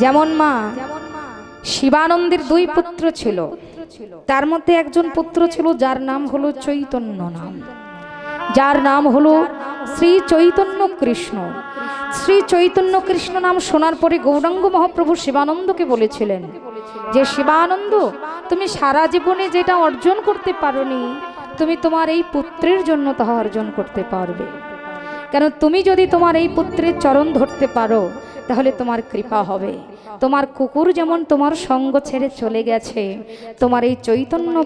যেমন মা, শিবানন্দের দুই পুত্র ছিল। তার মধ্যে একজন পুত্র ছিল যার নাম হলো চৈতন্য নাম। যার নাম হলো শ্রী চৈতন্য কৃষ্ণ। শ্রী চৈতন্য কৃষ্ণ নাম শোনার পরে গৌরাঙ্গ মহাপ্রভু শিবানন্দকে বলেছিলেন যে, শিবানন্দ, তুমি সারা জীবনে যেটা অর্জন করতে পারোনি, তুমি তোমার এই পুত্রের জন্য তাহা অর্জন করতে পারবে। কেন, তুমি যদি তোমার এই পুত্রের চরণ ধরতে পারো তাহলে তোমার কৃপা হবে। তোমার কুকুর যেমন তোমার সঙ্গ ছেড়ে চলে গেছে, তোমার এই চৈতন্য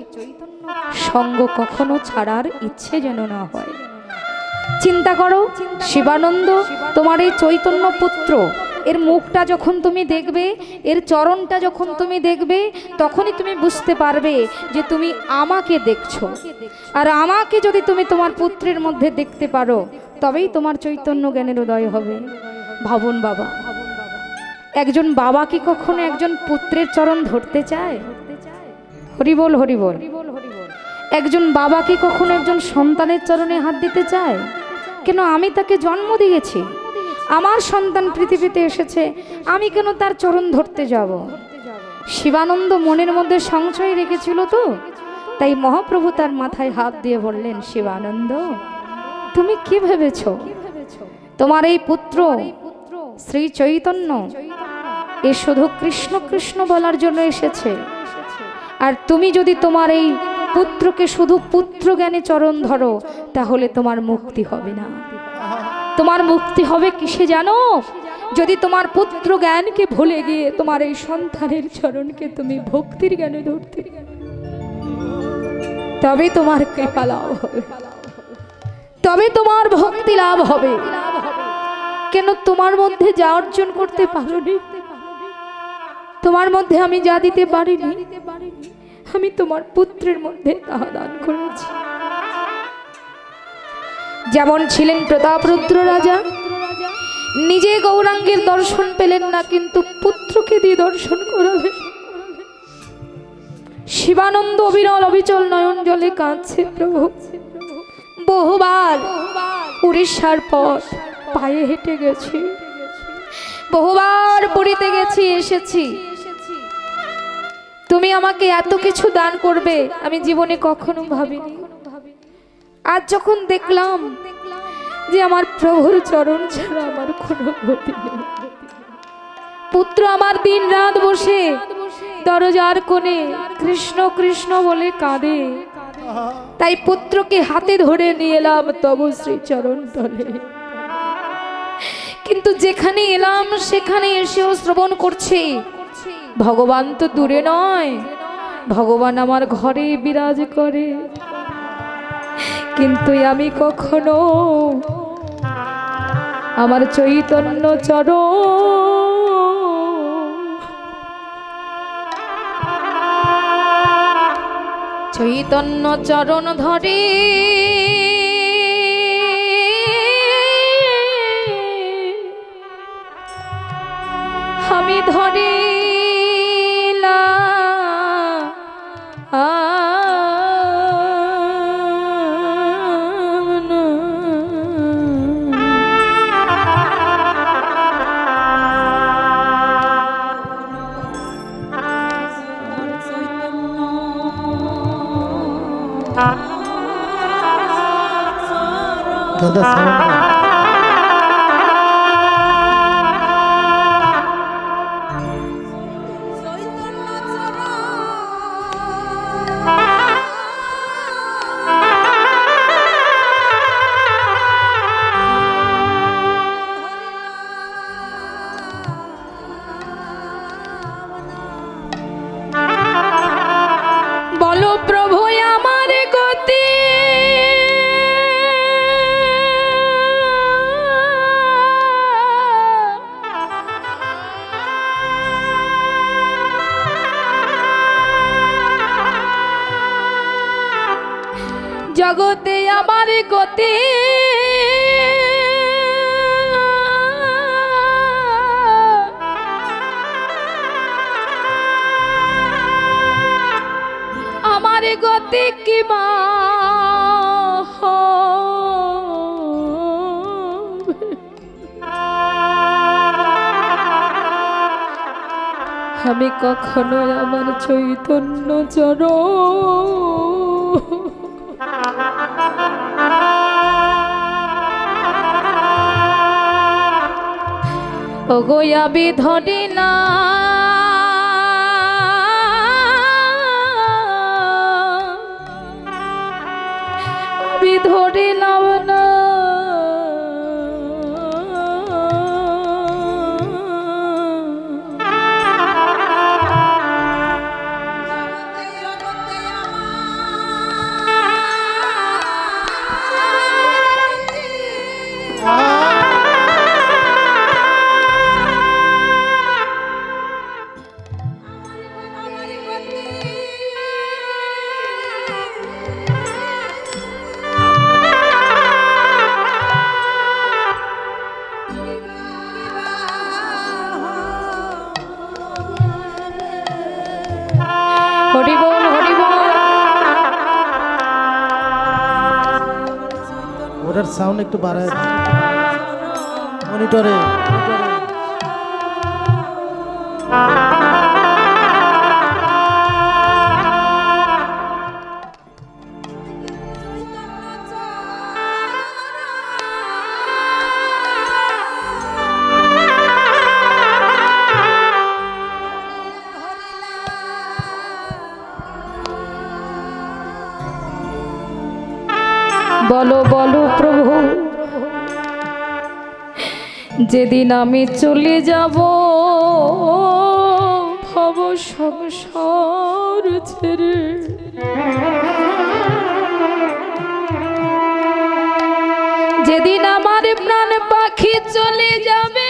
সঙ্গ কখনো ছাড়ার ইচ্ছে যেন না হয়। চিন্তা করো, শিবানন্দ, তোমার এই চৈতন্য পুত্র, এর মুখটা যখন তুমি দেখবে, এর চরণটা যখন তুমি দেখবে, তখনই তুমি বুঝতে পারবে যে তুমি আমাকে দেখছ। আর আমাকে যদি তুমি তোমার পুত্রের মধ্যে দেখতে পারো, তবেই তোমার চৈতন্য জ্ঞানের উদয় হবে। ভাবুন বাবা। একজন বাবা কি কখনো একজন পুত্রের চরণ ধরতে চায়? হরিবল হরিবল একজন বাবা কি কখনো একজন সন্তানের চরণে হাত দিতে চায়? কেন আমি তাকে জন্ম দিয়েছি? আমার সন্তান পৃথিবীতে এসেছে, আমি কেন তার চরণ ধরতে যাব? শিবানন্দ মনের মধ্যে সংশয় রেখেছিল তো? তাই মহাপ্রভু তার মাথায় হাত দিয়ে বললেন, শিবানন্দ, তুমি কি ভেবেছ? তোমার এই পুত্র শ্রী চৈতন্য এ শুধু কৃষ্ণ কৃষ্ণ বলার জন্য এসেছে। আর তুমি যদি তোমার এই পুত্রকে শুধু পুত্র জ্ঞানে চরণ ধরো, তাহলে তোমার মুক্তি হবে না। তোমার মুক্তি হবে কিসে জানো? যদি তোমার পুত্র জ্ঞানকে ভুলে গিয়ে তোমার এই সন্তানের চরণকে তুমি ভক্তির জ্ঞানে ধরতে তবে তোমার কৃপা লাভ হবে। তবে তোমার ভক্তি লাভ হবে। কেন তোমার মধ্যে যা অর্জন করতে পারোনি? তোমার মধ্যে আমি যা দিতে পারিনি, আমি তোমার পুত্রের মধ্যে তাহা দান করেছি। যেমন ছিলেন প্রতাপরুদ্র রাজা, নিজে গৌরাঙ্গের দর্শন পেলেন না, কিন্তু পুত্রকে দিয়ে দর্শন করালেন। শিবানন্দ অবিরল অবিচল নয়ন জলে কাঁদছে প্রভু। বহুবার উড়িষ্যার পথ পায়ে হেঁটে গেছি। বহুবার পুরীতে গেছি, এসেছি। তুমি আমাকে এত কিছু দান করবে, আমি জীবনে কখনো ভাবিনি। আজ যখন দেখলাম যে আমার প্রভুর চরণ ছাড়া আমার কোনো গতি নেই। পুত্র আমার দিন রাত বসে দরজার কোণে কৃষ্ণ কৃষ্ণ বলে কাঁদে। তাই পুত্রকে হাতে ধরে নিয়ে এলাম তব শ্রী চরণ তলে। কিন্তু যেখানে এলাম, সেখানে এসেও শ্রবণ করছে। ভগবান তো দূরে নয়। ভগবান আমার ঘরে বিরাজ করে। কিন্তু আমি কখনো আমার চৈতন্য চর চৈতন্য চরণ ধরে দাদা সাউন্ড জগতে আমার গতি। আমার গতি কি মা আমি কখনো আমার চৈতন্য চর ওগোয়াবি ধরি না। ধরিলাম না। ওটার সাউন্ড একটু বাড়ায় মনিটরে বলো প্রভু। যেদিন আমি চলে যাব ভব সংসার ছেড়ে। যেদিন আমার প্রাণ পাখি চলে যাবে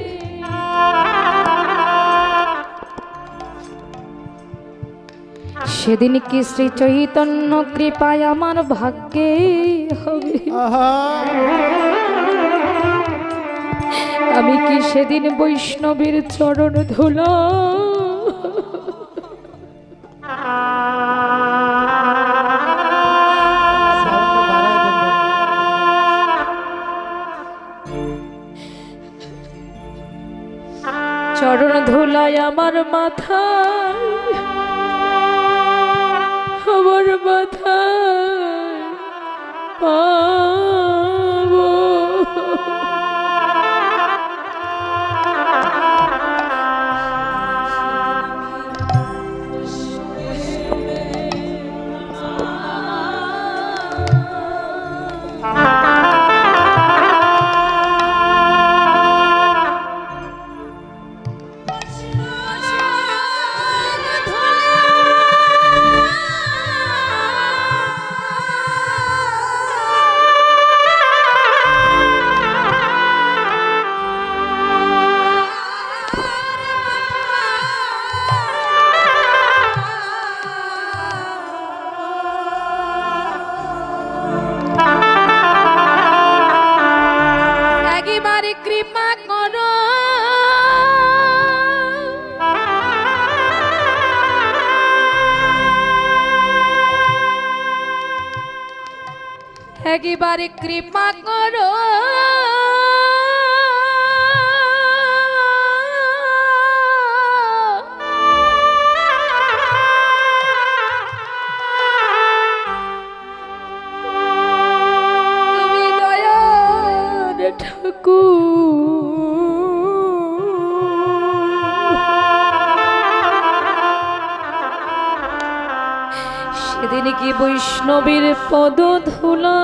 সেদিন কি শ্রী চৈতন্য কৃপায় আমার ভাগ্যে হবে? আমি কি সেদিন বৈষ্ণবের চরণ ধুলা? চরণ ধুলায় আমার মাথায় আমার মাথা পাবো একবারে কৃপা করো। সেদিন কি বৈষ্ণবীর পদ ধুলা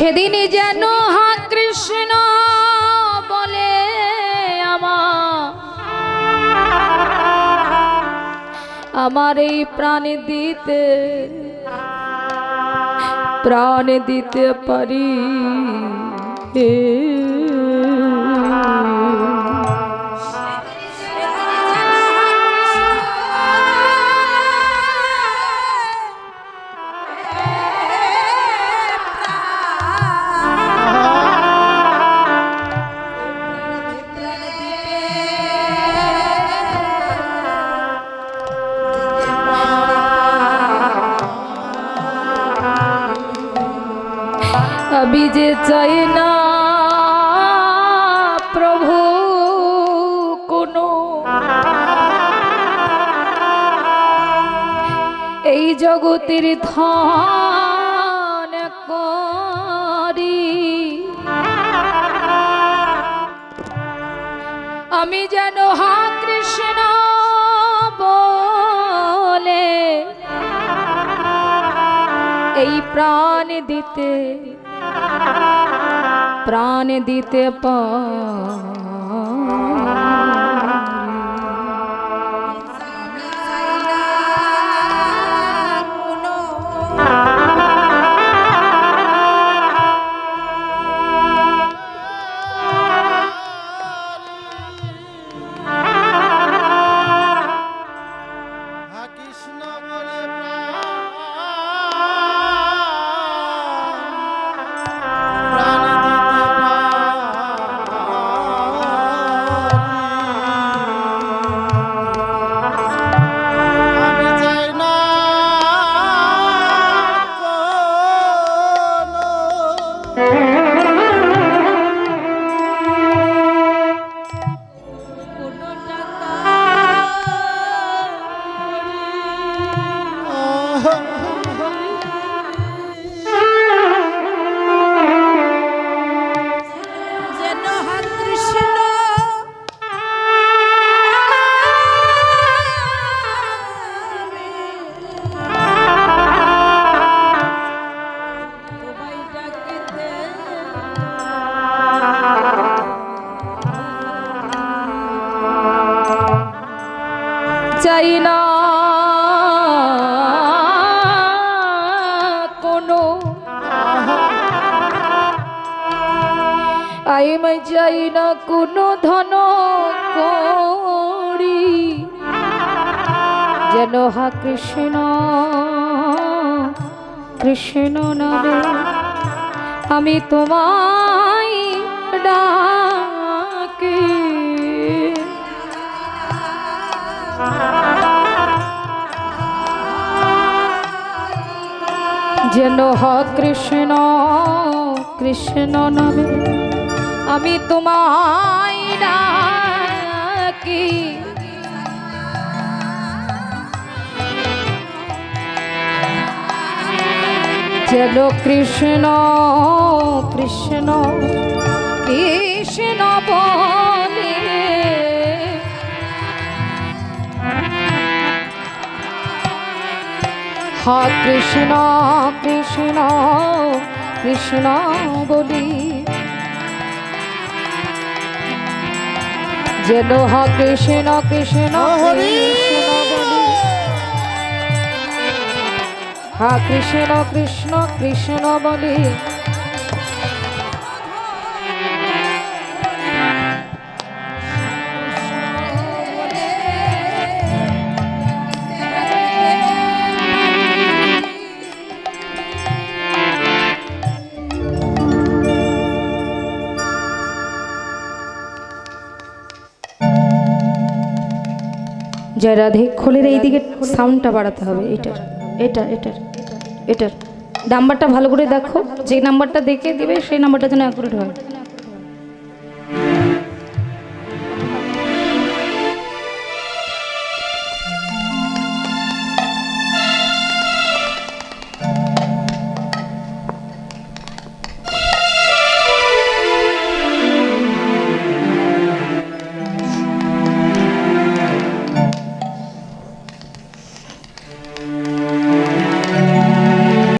সেদিনই যেন হা কৃষ্ণ বলে আমার আমার এই প্রাণ দিতে প্রাণ দিতে পারি। আমি জগতের ধন করি। আমি যেন হা কৃষ্ণ বলে এই প্রাণ দিতে প্রাণ দিতে হা হা কৃষ্ণ কৃষ্ণ নামে আমি তোমায় ডাকি। যেন কৃষ্ণ কৃষ্ণ নামে আমি তোমায় ডাকি। যেন কৃষ্ণ কৃষ্ণ কৃষ্ণ বলে হা কৃষ্ণ কৃষ্ণ কৃষ্ণ বলি। যেন হা কৃষ্ণ কৃষ্ণ হরি। হা কৃষ্ণ কৃষ্ণ কৃষ্ণ বলি। জয় রাধে, খোলের এই দিকে সাউন্ডটা বাড়াতে হবে, এটার, এটা, এটার। এটার। নাম্বারটা ভালো করে দেখো। যে নাম্বারটা দেখে দিবে সেই নাম্বারটা যেন অ্যাকুরেট হয়।